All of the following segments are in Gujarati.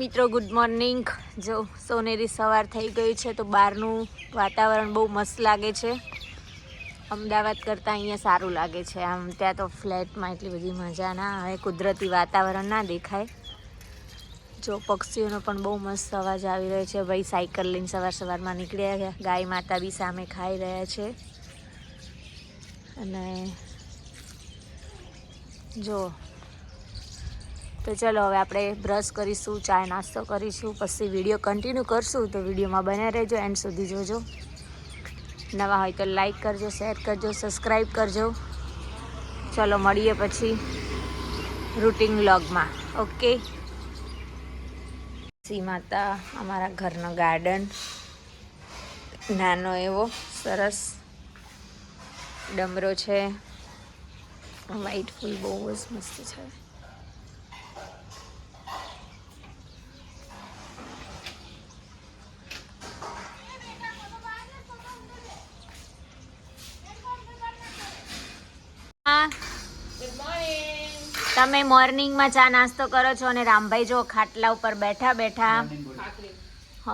મિત્રો ગુડ મોર્નિંગ જો સોનેરી સવાર થઈ ગઈ છે, તો બહારનું વાતાવરણ બહુ મસ્ત લાગે છે. અમદાવાદ કરતાં અહીંયા સારું લાગે છે. આમ ત્યાં તો ફ્લેટમાં એટલી બધી મજા ના આવે, કુદરતી વાતાવરણ ના દેખાય. જો પક્ષીઓનો પણ બહુ મસ્ત અવાજ આવી રહ્યો છે. ભાઈ સાયકલ લઈને સવાર સવારમાં નીકળ્યા છે. ગાય માતા બી સામે ખાઈ રહ્યા છે. અને જો તો ચલો હવે આપણે બ્રશ કરીશું ચા નાસ્તો કરીશું, પછી વીડિયો કન્ટિન્યુ કરશું. તો વિડીયોમાં બને રહેજો એન્ડ સુધી જોજો. નવા હોય તો લાઈક કરજો શેર કરજો સબસ્ક્રાઈબ કરજો. ચલો મળીએ પછી રૂટિન વ્લોગમાં ઓકે સી માતા, અમારા ઘરનો ગાર્ડન નાનો એવો, સરસ ડમરો છે. વ્હાઈટ ફૂલ બહુ જ મસ્ત છે હા. તમે મોર્નિંગમાં ચા નાસ્તો કરો છો અને રામભાઈ જો ખાટલા ઉપર બેઠા બેઠા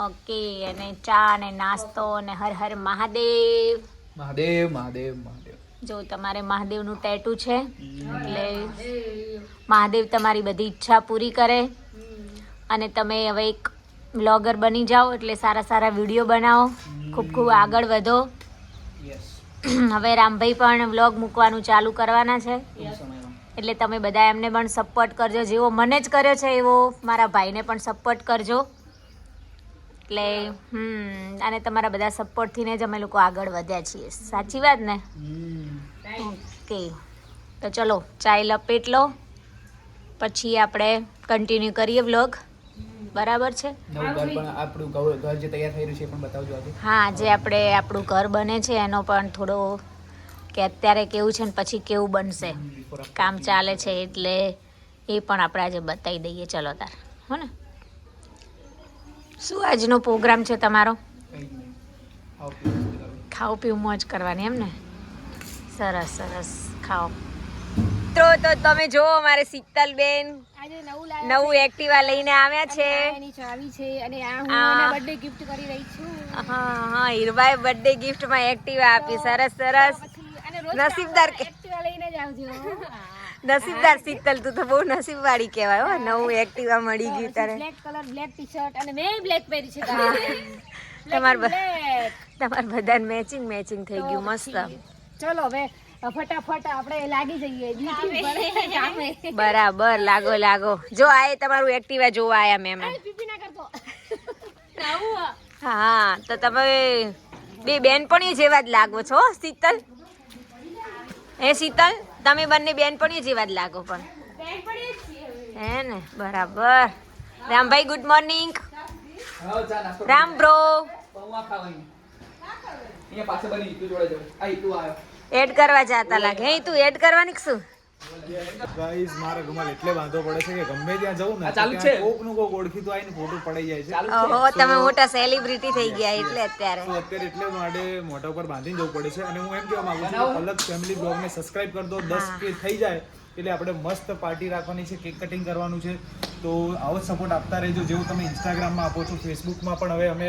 ઓકે અને ચા અને નાસ્તો અને હર હર મહાદેવ. મહાદેવ મહાદેવ મહાદેવ. જો તમારે મહાદેવનું ટેટુ છે એટલે મહાદેવ તમારી બધી ઈચ્છા પૂરી કરે. અને તમે હવે એક બ્લોગર બની જાઓ એટલે સારા સારા વીડિયો બનાવો. ખૂબ ખૂબ આગળ વધો. હવે રામભાઈ પણ વ્લોગ મૂકવાનું ચાલુ કરવાના છે. એટલે તમે બધા એમને પણ સપોર્ટ કરજો. જેવો મને જ કર્યો છે એવો મારા ભાઈને પણ સપોર્ટ કરજો. એટલે હમ અને તમારા બધા સપોર્ટથી જ અમે લોકો આગળ વધ્યા છીએ. સાચી વાત ને? ઓકે તો ચલો ચાય લપેટ લો. પછી આપણે કન્ટિન્યુ કરીએ વ્લોગ બરાબર છે? નવું ઘર પણ આપણું ઘર ઘર જે તૈયાર થઈ રહ્યું છે એ પણ બતાવજો આજે. હા જે આપણે આપણું ઘર બને છે એનો પણ થોડો કે અત્યારે કેવું છે ને પછી કેવું બનશે? કામ ચાલે છે એટલે એ પણ આપણે આજે બતાવી દઈએ. ચલો તાર. હો ને? શું આજનો પ્રોગ્રામ છે તમારો. ખાઓ પીવું મોજ કરવાની એમ ને? સરસ સરસ. ખાઓ તો તો તમે જો અમારે શીતલબેન બેન નવું એક્ટિવા લઈને આવ્યા છે. છે ચાવી છે અને આ હું આ. એના બર્થડે ગિફ્ટ કરી રહી છું. હા હા હીરભાઈ બર્થડે ગિફ્ટમાં એક્ટિવા આપી. સરસ સરસ. નસીબદાર લઈને જ આવજો નસીબદાર શીતલ તું તો બહુ નસીબવાળી કહેવાય હો. નવું એક્ટિવા મળી ગયું તારે. Black colour black T shirt અને મેં બ્લેક પહેરી છે તમાર તમાર બધાને મેચિંગ મેચિંગ થઈ ગયું મસ્ત. ચલો હવે ફટાફટ આપણે લાગી જઈએ. બરાબર લાગો લાગો. જો આ તમારું એક્ટિવા જોવા આયા મહેમાન પીપી ના કરતો. આવું હા. તો તમે બે બેનપણી જેવા જ લાગો છો હો, શીતલ. હે શીતલ તમે બંને બેનપણીઓ જેવા જ લાગો પણ. હે ને? બરાબર. Rambhai good morning. Ram bro add કરવા જાતા લાગે. હે તું એડ કરવાની શું? ગાઈઝ મારા ઘરમાં એટલે વાંધો પડે છે કે ગમે ત્યાં જવું ને ચાલુ છે? કોકનું કોક ઓળખીતું આવીને ફોટો પડાઈ જાય છે. ઓહો તમે મોટા સેલિબ્રિટી થઈ ગયા એટલે અત્યારે. તો અત્યારે એટલે માટે મોઢા ઉપર બાંધીને જવું પડે છે. અને હું એમ કહેવા માંગુ છું અલગ ફેમિલી ફેમિલી બ્લોગને સબસ્ક્રાઇબ કરી દો. દસ કે થઈ જાય એટલે આપણે મસ્ત પાર્ટી રાખવાની છે કેક કટિંગ કરવાનું છે. તો આવો સપોર્ટ આપતા રહેજો. જેવું તમે ઇન્સ્ટાગ્રામમાં આપો છો ફેસબુકમાં પણ હવે અમે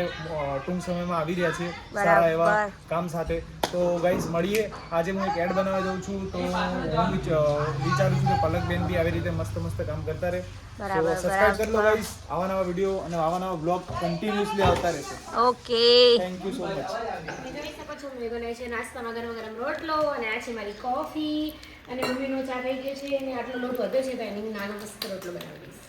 ટૂંક સમયમાં આવી રહ્યા છીએ. સારા એવા કામ સાથે. તો ગાઈઝ મળીએ. આજે હું એક એડ બનાવવા જાઉં છું. તો હું વિચારું છું કે પલકબેન બી આવી રીતે મસ્ત મસ્ત કામ કરતા રહે. તો સબસ્ક્રાઇબ કરી લો ગાઈઝ આવા નવા વીડિયો અને આવા નવા બ્લોગ કન્ટિન્યુઅસલી આવતા રહેશે. Okay. Thank you so much તમે જોઈ શકો છો મેં બનાવ્યો છે નાસ્તામાં ગરમ ગરમ રોટલો અને આ છે મારી કોફી અને મમ્મીનો ચા થઈ ગયો છે અને આટલો લોટ વધ્યો છે તો એની નાનો મસ્ત રોટલો બનાવી દઈશ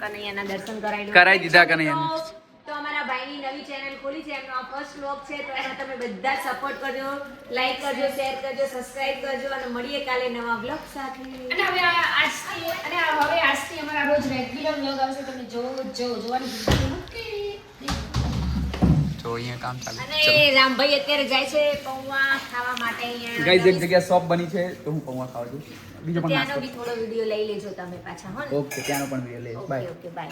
કનૈયાના દર્શન કરાવી. કરાવી દીધા કનૈયાને. તો અમારા ભાઈની નવી ચેનલ ખોલી છે એમનો ફર્સ્ટ વ્લોગ છે તો એમાં તમે બધા સપોર્ટ કરજો લાઈક કરજો શેર કરજો સબસ્ક્રાઇબ કરજો અને મળીએ કાલે નવા વ્લોગ સાથે અને હવે આજથી અને હવે આજથી અમારા રોજ રેગ્યુલર વ્લોગ આવશે તમે જોવો જ જો જોવાની. જો અહીંયા કામ ચાલુ. અને રામભાઈ અત્યારે જાય છે પૌવા ખાવા માટે અહીંયા. ગાઈઝ એક જગ્યા શોપ બની છે તો હું પૌવા ખાવા છું બીજો પણ ત્યાંનો બી થોડો વીડિયો લઈ લેજો તમે પાછા હો ને? ઓકે ત્યાંનો પણ વીડિયો લઈ ઓકે બાય ઓકે બાય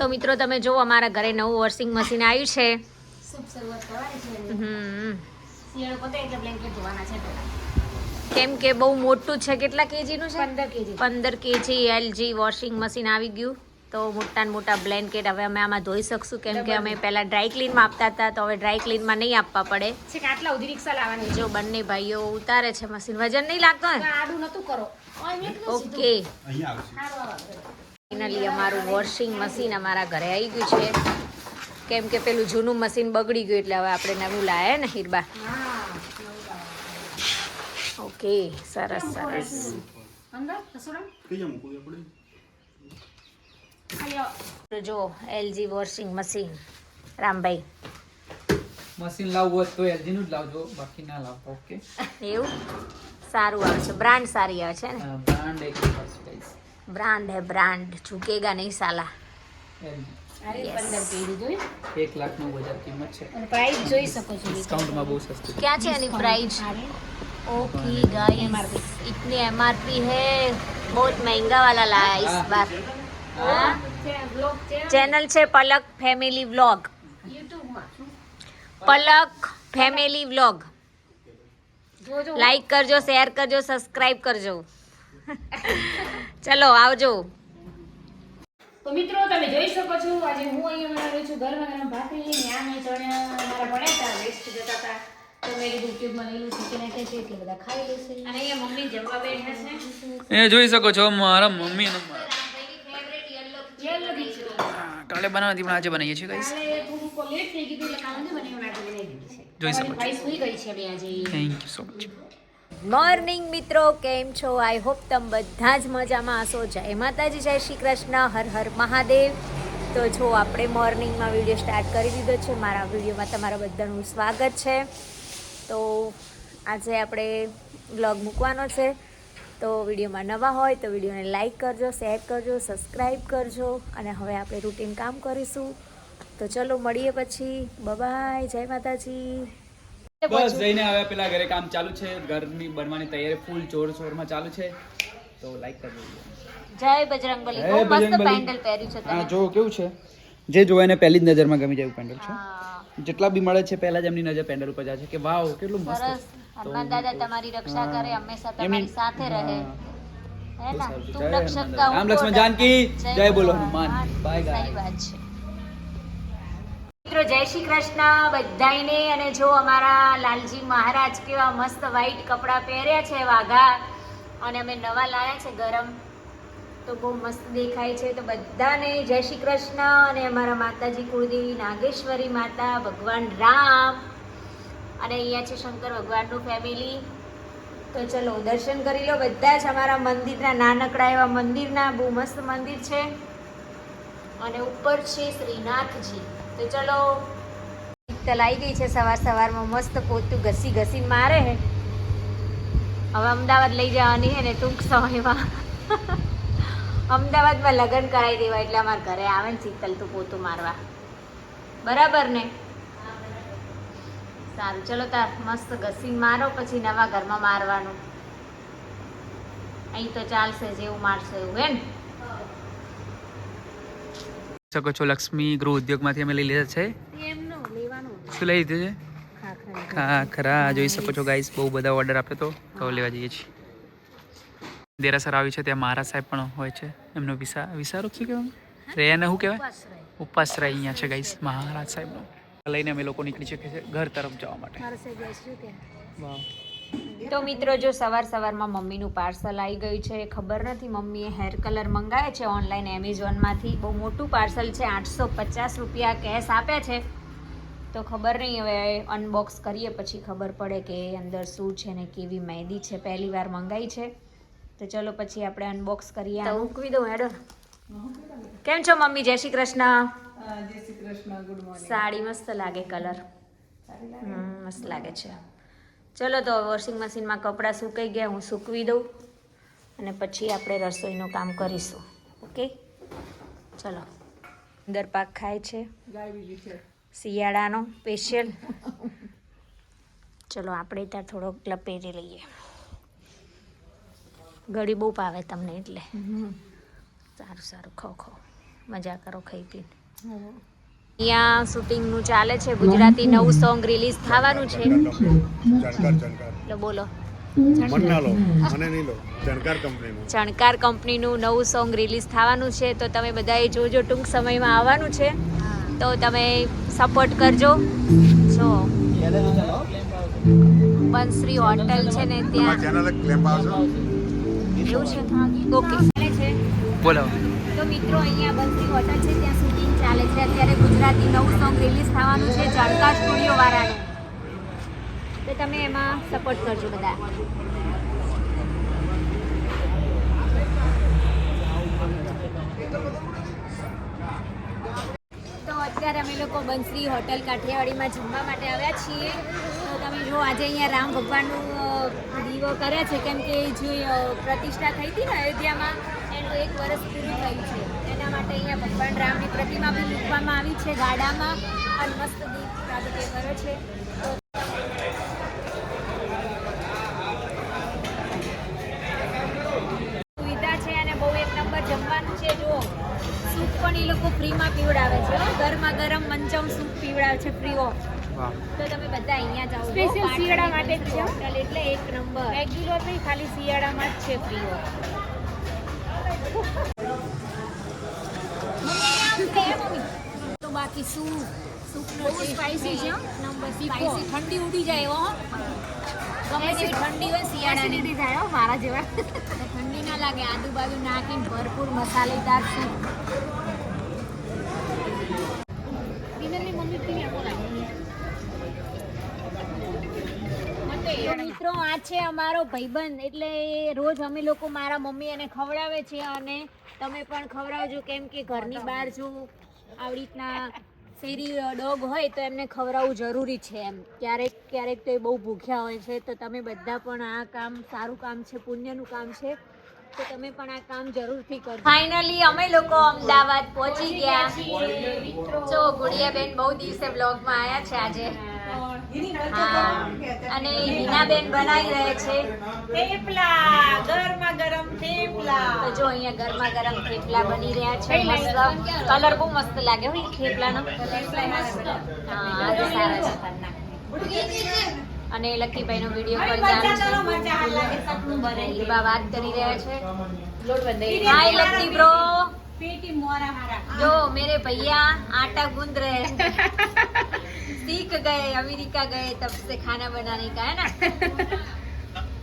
તો મિત્રો તમે જુઓ અમારા ઘરે નવું વોશિંગ મશીન આવ્યું છે. કેમ કે બહુ મોટું છે? કેટલા કેજીનું છે? પંદર કેજી. પંદર કેજી એલજી વોશિંગ મશીન આવી ગયું. તો મોટા ને મોટા બ્લેન્કેટ હવે અમે આમાં ધોઈ શકશું. કેમ કે અમે પહેલા ડ્રાય ક્લીનમાં આપતા હતા તો હવે ડ્રાય ક્લીનમાં નહીં આપવા પડે. છે કે આટલા ઉધી રિક્ષા લાવવાની જો બંને ભાઈઓ ઉતારે છે મશીન વજન નહીં લાગતો ને? આડું નતું કરો. ઓકે. ફાઇનલી અમારું વોશિંગ મશીન અમારા ઘરે આવી ગયું છે. કેમ કે પેલું જૂનું મશીન બગડી ગયું એટલે હવે આપણે નવું લાયા ને હીરબા? ઓકે સરસ સરસ. જો LG washing machine Rambhai. Machine લાવવું હોય તો એલજી નું જ લાવજો બાકી ના લાવતો ઓકે એવું? સારું આવે છે. બ્રાન્ડ સારી આવે છે ને? બ્રાન્ડ એક નંબર છે guys. બ્રાન્ડ હે બ્રાન્ડ ઝુકેગા નહીં સાલા LG. આ રહી પંદર કેજી જોઈ એક લાખ નવ હજાર કિંમત છે અને પ્રાઇસ જોઈ શકો છો ડિસ્કાઉન્ટમાં બહુ સસ્તું છે. क्या है एनी प्राइस આ રહી. ओके गाइस इतनी एमआरपी है बहुत महंगा वाला लाया इस हाँ। बार हाँ? છે બ્લોગ છે चैनल છે પલક ફેમિલી વ્લોગ યુટ્યુબમાં પલક ફેમિલી વ્લોગ જોજો લાઈક કરજો શેર કરજો સબસ્ક્રાઇબ કરજો ચલો આવજો. તો મિત્રો તમે જોઈ શકો છો આજે હું અહીંયા બનાવી છું ઘરમાં ગરમ ભાખરી ને આ મેં ચણા મારા ભણ્યા હતા વેસ્ટ જતા હતા. તો મેં કીધું ટ્યુબમાં લીલું શીખી નાખે છે એટલે બધા ખાઈ લેશે અને અહીંયા મમ્મી જમવા બેઠા છે. એ જોઈ શકો છો મારા મમ્મી યલો દીકરી કાલે બનાવતી પણ આજે બનાવીએ છીએ ગાઈસ છે. જોઈ શકો છો. ભાઈ સુઈ ગઈ છે બે આજે. Thank you so much morning મિત્રો, કેમ છો? આઈ હોપ તમે બધા જ મજામાં હશો. જય માતાજી, જય શ્રી કૃષ્ણ. હર હર મહાદેવ. તો જો આપણે મોર્નિંગમાં વીડિયો સ્ટાર્ટ કરી દીધો છે, મારા વિડીયોમાં તમારા બધાનું સ્વાગત છે. તો આજે આપણે બ્લોગ મૂકવાનો છે. તો વિડીયોમાં નવા હોય તો વિડીયોને લાઇક કરજો, શેર કરજો સબસ્ક્રાઈબ કરજો અને હવે આપણે રૂટીન કામ કરીશું. તો ચલો મળીએ પછી. બબાય જય માતાજી. બસ જઈને આવ્યા પેલા ઘરે કામ ચાલુ છે ઘરની બનવાની તૈયારી ફૂલ જોર શોરમાં ચાલુ છે. તો લાઈક કરજો જય બજરંગબલી. જય બહુ મસ્ત પેન્ડલ પહેર્યું છે તમે. જો કેવું છે. જે જોવે એને પહેલી જ નજરમાં ગમી જાય પેન્ડલ છે. જેટલા બી મળે છે પહેલા જ એમની નજર પેન્ડલ ઉપર જાય છે કે વાવ કેટલું મસ્ત. હનુમાન દાદા તમારી રક્ષા કરે હંમેશા તમારી સાથે રહે. રામ લક્ષ્મણ જાનકી, જય બોલો હનુમાન. By Bye guys. સારી વાત છે મિત્રો, જય શ્રી કૃષ્ણ. બધાયને અને જો અમારા લાલજી મહારાજ કેવા મસ્ત વ્હાઈટ કપડાં પહેર્યા છે વાઘા, અને અમે નવા લાયા છે ગરમ, તો બહુ મસ્ત દેખાય છે. તો બધાને જય શ્રી કૃષ્ણ અને અમારા માતાજી કુળદેવી નાગેશ્વરી માતા, ભગવાન રામ. અને અહીંયા છે શંકર ભગવાનનું ફેમિલી તો ચલો, દર્શન કરી લો બધા જ અમારા મંદિરના નાનકડા એવા મંદિરના. બહુ મસ્ત મંદિર છે. અને ઉપર છે શ્રીનાથજી. તો ચલો આવી ગઈ છે સવાર સવારમાં મસ્ત પોતું ઘસી ઘસી મારે હે. હવે અમદાવાદ લઈ જવાની હે ને ટૂંક સમયમાં. અમદાવાદમાં લગ્ન કરાવી દેવા એટલે અમારા ઘરે આવે ને શીતલ તું પોતું મારવા. બરાબર ને? સારું, ચલો તાર મસ્ત ઘસી મારો, પછી નવા ઘરમાં મારવાનું. અહીં તો ચાલશે, જેવું મારશે એવું, હે ને? શકો છો લક્ષ્મી ગૃહ ઉદ્યોગમાંથી અમે લઈ લીધા છે. શું લઈ લીધું છે? ખાખરા. જોઈ શકો છો ગાઈસ બહુ બધા ઓર્ડર આપ્યો તો. તો લેવા જઈએ છીએ. દેરાસર આવ્યું છે ત્યાં મહારાજ સાહેબ પણ હોય છે. એમનો વિસા વિસારો શું કહેવાય રે એને શું કહેવાય? ઉપાસરાય અહીંયા છે ગાઈસ મહારાજ સાહેબનો. લઈને અમે લોકો નીકળી શકીએ છીએ ઘર તરફ જવા માટે. વાવ તો મિત્રો જો સવાર સવારમાં મમ્મીનું પાર્સલ આવી ગયું છે ખબર નથી મમ્મીએ હેર કલર મંગાવે છે ઓનલાઈન એમેઝોનમાંથી. બહુ મોટું પાર્સલ છે આઠસો પચાસ રૂપિયા કેશ આપ્યા છે. તો ખબર નહીં હવે અનબોક્સ કરીએ પછી ખબર પડે કે અંદર શું છે ને કેવી મહેંદી છે પહેલી વાર મંગાવી છે. તો ચલો પછી આપણે અનબોક્સ કરીએ તો મૂકવી દઉં હેડો. કેમ છો મમ્મી? જય શ્રી કૃષ્ણ. સાડી મસ્ત લાગે કલર હમ મસ્ત લાગે છે. ચલો તો વોશિંગ મશીનમાં કપડાં સુકાઈ ગયા હું સૂકવી દઉં અને પછી આપણે રસોઈનું કામ કરીશું. ઓકે ચલો. અંદર પાક ખાય છે. શિયાળાનો સ્પેશિયલ ચલો આપણે ત્યાં થોડોક લપેરી લઈએ. ઘડી બહુ ભાવે તમને એટલે. સારું સારું. ખાઓ ખાઓ. મજા કરો ખાઈ પીને. અહીંયા શૂટિંગનું ચાલે છે. ગુજરાતી નવું સોંગ રિલીઝ થવાનું છે. જાણકાર જાણકાર. બોલો. મને ના લો મને નહીં લો. જાણકાર કંપનીનું ચણકાર કંપનીનું નવું સોંગ રિલીઝ થવાનું છે. તો તમે બધાએ જોજો ટૂંક સમયમાં આવવાનું છે. તો તમે સપોર્ટ કરજો. જો. બંસરી હોટલ છે ને ત્યાં. ચેનલ ક્લેમ આવશો. એવું છે? ઓકે. છે બોલો. તો મિત્રો અહીંયા બંસરી હોટલ છે, ત્યાં શૂટિંગ ચાલે છે. અત્યારે ગુજરાતી નવું સોંગ રિલીઝ થવાનું છે જાણકાર સ્ટુડિયો વાળાનું. તો તમે એમાં સપોર્ટ કરજો બધા. તો અત્યારે અમે લોકો બંસરી હોટલ કાઠિયાવાડીમાં જમવા માટે આવ્યા છીએ. તો તમે જો આજે અહીંયા રામ ભગવાનનું દીવો કરે છે, કેમ કે જે પ્રતિષ્ઠા થઈ હતી ને અયોધ્યામાં એનું એક વર્ષ પૂરું થયું છે. એના માટે અહીંયા ભગવાન રામની પ્રતિમા બી મૂકવામાં આવી છે ગાડામાં. અને મસ્ત દીપ પ્રાગટ્ય કરે છે. સુવિધા છે અને બહુ એક નંબર જમવાનું છે. જો સૂપ પણ એ લોકો ફ્રીમાં પીવડાવે છે ગરમા ગરમ મંચમ સૂપ પીવડાવે છે ફ્રી ઓફ તો તમે બધા અહીંયા જાઓ. શિયાળા માટે જ છે. હોટલ એટલે એક નંબર. રેગ્યુલર નહીં ખાલી શિયાળામાં જ છે ફ્રીઓ. તો બાકી શું બહુ સ્પાઈસી છે સ્પાઈસી ઠંડી ઉડી જાય, હો. ગમે તેવી ઠંડી હોય, શિયાળાની. થાય મારા જેવા ઠંડી ના લાગે આજુબાજુ નાખીને ભરપૂર મસાલેદાર સૂપ. છે અમારો ભાઈબંધ, એટલે રોજ અમે લોકો મારા મમ્મી એને ખવડાવે છે અને તમે પણ ખવડાવજો, કેમ કે ઘરની બહાર જો આવી રીતના શેરી ડોગ હોય તો એમને ખવડાવવું જરૂરી છે એમ. ક્યારેક ક્યારેક તો એ બહુ ભૂખ્યા હોય છે, તો તમે બધા પણ આ કામ, સારું કામ છે, પુણ્યનું કામ છે, તો તમે પણ આ કામ જરૂરથી કરજો. ફાઇનલી અમે લોકો અમદાવાદ પહોંચી ગયા. જો ગુડિયાબેન બહુ દિવસે બ્લોગમાં આવ્યા છે આજે. અને હિનાબેન બનાવી રહે છે. થેપલા ગરમા ગરમ થેપલા. તો જો અહીંયા ગરમા ગરમ થેપલા બની રહ્યા છે. મસ્ત. કલર બહુ મસ્ત લાગે હો થેપલાનો. હા સારા છે. અને લક્કીભાઈ નો વીડિયો કોલ જાણ છે. બા વાત કરી રહ્યા છે. હાય લક્કી બ્રો પેટી મોરા હારા जो मेरे भैया आटा गूंद रहे हैं सीख गए अमेरिका गए तब से खाना बनाने का है ना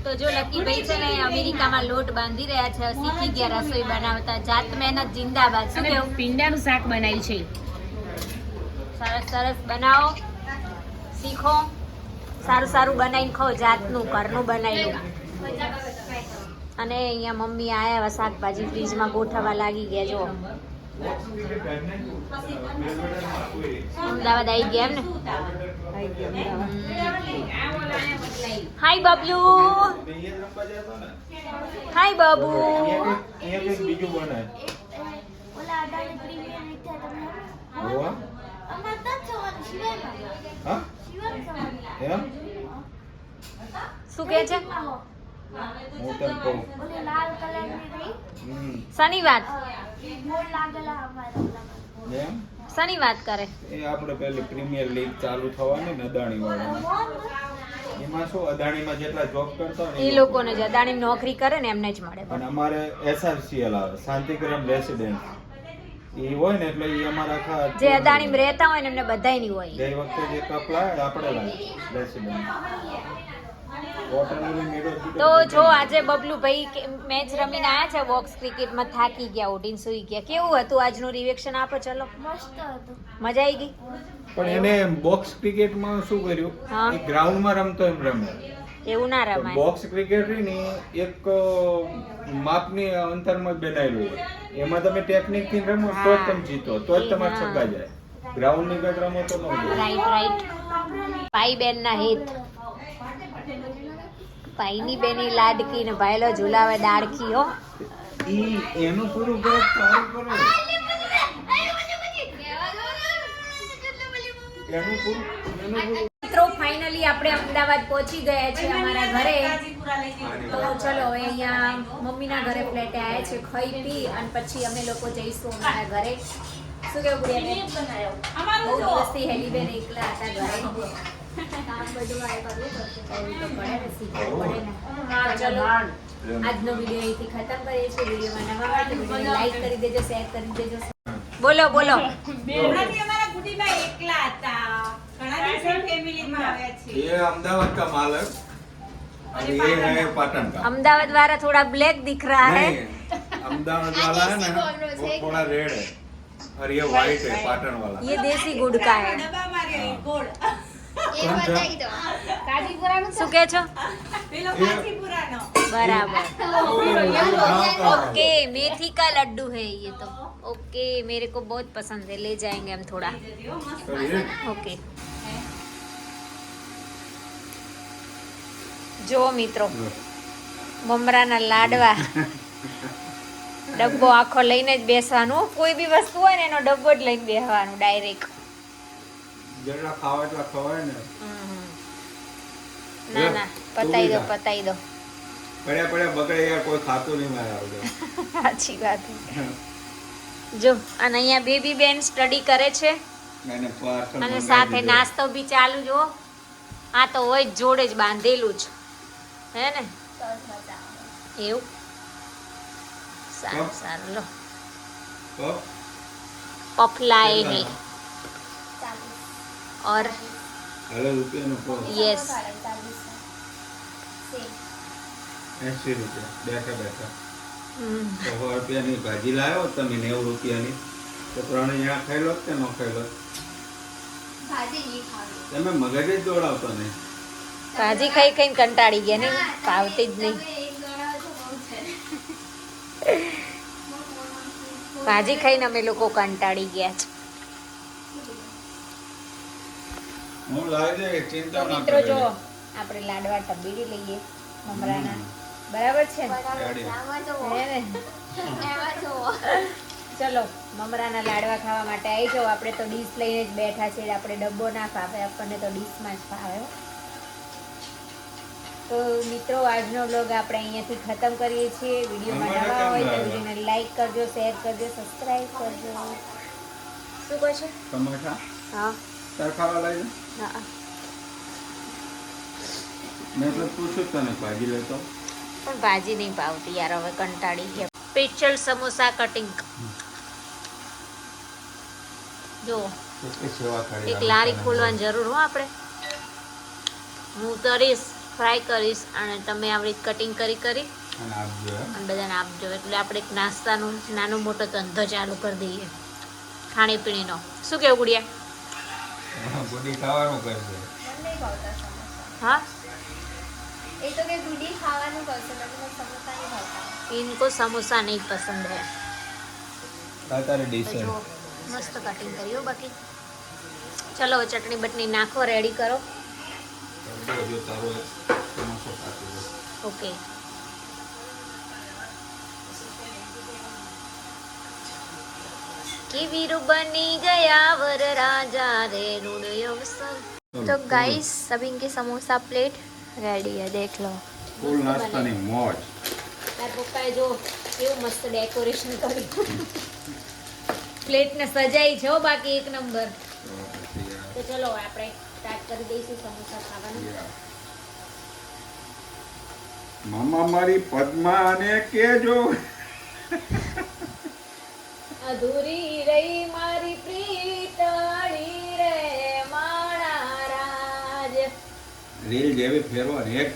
તો જો લકી ભાઈ છે ને અમેરિકામાં લોટ બાંધી રહ્યા છે શીખી ગયા રસોઈ બનાવતા જાત મહેનત જિંદાબાદ શું કેવું પીંડાનું શાક બનાવ્યું છે સરસ સરસ બનાવો શીખો સારું સારું બનાવીને ખાઓ જાતનું ઘરનું બનાવ્યું અને અહીંયા મમ્મી આયા હવે શાકભાજી ફ્રીજમાં ગોઠવવા લાગી ગયા જો અમદાવાદ આવી ગયા એમ ને? હાય બબલુ. હાય બાબુ. શું કે છે? હું તને કહું. શની વાત. શની વાત કરે. એ આપણે પેલી પ્રીમિયર લીગ ચાલુ થવાની ને અદાણી વાળાની એમાં શું અદાણીમાં જેટલા જોબ કરતા હોય એ ને લોકોને જ અદાણી નોકરી કરે ને એમને જ મળે અને અમારે એસઆરસીએલ આવે શાંતિગ્રામ રેસિડેન્ટ એ હોય ને એટલે એ અમારા આખા જે અદાણી રહેતા હોય ને એમને બધાય નહીં હોય. ગઈ વખતે જે કપ આપણે લાવે મેળો તો જો આજે બબલુભાઈ મેચ રમીને આવ્યા છે બોક્સ ક્રિકેટમાં થાકી ગયા ઉડીને સુઈ ગયા. કેવું હતું આજનું રિએક્શન આપો ચલો. મજા આવી ગઈ? પણ એને બોક્સ ક્રિકેટમાં શું કર્યું. એ ગ્રાઉન્ડમાં રમતો એમ રમે. એવું ના રમાય. બોક્સ ક્રિકેટ ને એક માપની અંતરમાં બનાવેલું હોય. એમાં તમે ટેકનિકથી રમો તો જ તમે જીતો. તો જ તમારે છગ્ગા જાય. ગ્રાઉન્ડની ગત રમો તો ન રાઈટ રાઈટ ભાઈ બેન ના હિત. ભાઈની બેની લાડકી ને ભાઈલો ઝુલાવે દાડકી હો. ઈ એનું પૂરું કરો એનું પૂરું એનું પૂરું મિત્રો ફાઇનલી આપણે અમદાવાદ પહોંચી ગયા છે અમારા ઘરે. તો ચલો હવે અહીંયા મમ્મીના ઘરે ફ્લેટે આવ્યા છે ખાઈ પી અને પછી અમે લોકો જઈશું અમારા ઘરે. શું કેવું બહુ દિવસથી હેલીબેન એકલા હતા ઘરે. કામ બધું આ કરવું પડશે કરવું તો પડે ને શીખવું પડે ને તો ચલો આજનો વિડીયો અહીંથી ખતમ કરીએ છીએ વિડીયોમાં નવા હોય તો વિડીયોને લાઈક કરી દેજો શેર કરી દેજો બોલો બોલો હમણાંથી અમારા ગુડીભાઈ એકલા હતા ઘણા દિવસે ફેમિલીમાં આવ્યા છે ये अहमदाबाद का माल है और ये है पाटन का अहमदाबाद वाला थोड़ा ब्लैक दिख रहा है नहीं अहमदाबाद वाला है ना वो थोड़ा रेड है और ये व्हाइट है पाटन वाला ये देसी गुड़ का है ડબ્બા માર્યો એ ગોળ कौन सा શું કહે છો પેલો કાચીપુરાનો बराबर गाँव का ओके मेथी का लड्डू है ये तो ओके मेरे को बहुत पसंद है ले जाएंगे हम थोड़ा तो ये ઓકે જો મિત્રો મમરાના લાડવા ડબ્બો આખો લઈને જ બેસવાનું હો. કોઈ બી વસ્તુ હોય ને એનો ડબ્બો જ લઈને બેસવાનું ડાયરેક્ટ જેટલા ખાવા એટલા ખવાય ને. ના ના પતાઈ દો પતાઈ દો. પડ્યા પડ્યા બગડે યાર કોઈ ખાતું નહીં મારા આવડે. સાચી વાત જો અને અહીંયા બેબી બેન સ્ટડી કરે છે. અને સાથે નાસ્તો બી ચાલુ જો. આ તો હોય જોડે જ બાંધેલું જ. હે ને? એવું? સારું સારું લો. પફલાય નહીં हैं और હલો રૂપિયાનો કો यस એસી રૂપિયા બેઠા બેઠા તો સો રૂપિયાની ભાજી લાવ્યો તમે નેવું રૂપિયાની તો ત્રણ જણા ખાઈ લો કે ન ખાઈ લો તમે મગજ જ દોડાવતો નહીં ભાજી ખાઈ ખાઈને કંટાળી ગયા ને ભાવતી જ નહીં ભાજી ખાઈને અમે લોકો કંટાળી ગયા છે હું લાવી દે ચિંતા ના કરો. જો આપણે લાડવા ટબીડી લઈએ મમરાના. બરાબર છે? ને? ચલો મમરાના લાડવા ખાવા માટે આવી જાઓ. આપણે તો ડીશ લઈને જ બેઠા છે આપણે ડબ્બો ના ફાવે આપણને તો ડીશમાં જ ફાવે તો મિત્રો આજનો બ્લોગ આપણે અહીંયાથી ખતમ કરીએ છીએ. વિડીયોમાં નવા હોય તો? વિડીયોને લાઈક કરજો શેર કરજો સબસ્ક્રાઈબ કરજો. શું કહો છો? હા. તાર ખાવા લાવી મેં તો પૂછ્યું તને ભાજી લેતો? પણ ભાજી નહીં ભાવતી યાર હવે કંટાળી ગયા. Special samosa cutting. જો એક લારી ખોલવાની જરૂર હો આપણે. હું તરીશ ફ્રાય કરીશ અને તમે રીતે કટિંગ કરી કરી. અને બધાને આપજો એટલે આપણે એક નાસ્તાનું નાનો મોટો ધંધો ચાલુ કરી દઈએ. ખાણીપીણીનો. શું કેવું ગુડિયા? ગુડી સમોસા. નહીં પસંદ હે. તારે ડીશ મસ્ત કટિંગ કર્યો બાકી ચલો ચટણી બટણી નાખો રેડી કરો. ઓકે શિવિર બની ગયા વર રાજા રે રૂડ્યો તો ગાઈસ સભી કે સમોસા પ્લેટ રેડી હે દેખ લો. ફૂલ નાસ્તાની મોજ. તાર પપ્પાએ જો કેવું મસ્ત ડેકોરેશન થઈ પ્લેટ ને સજાઈ છે હો બાકી એક નંબર તો ચલો આપણે સ્ટાર્ટ કરી દઈશું સમોસા ખાવાનું. મામા મારી પદ્મા અને કેજો. અધૂરી રહી મારી પ્રીતળી રે માણા રાજ. રીલ જેવી ફેરવાની એક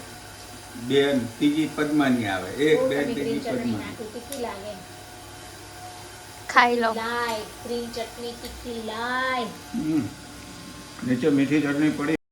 બે ત્રીજી પદ્માની આવે. એક બે ત્રીજી ચટણી પદ્માની. તીખી લાગે. ખાઈ લો. લાય ત્રી ચટણી તીખી લાય. હમ. નીચે મીઠી ચટણી પડી.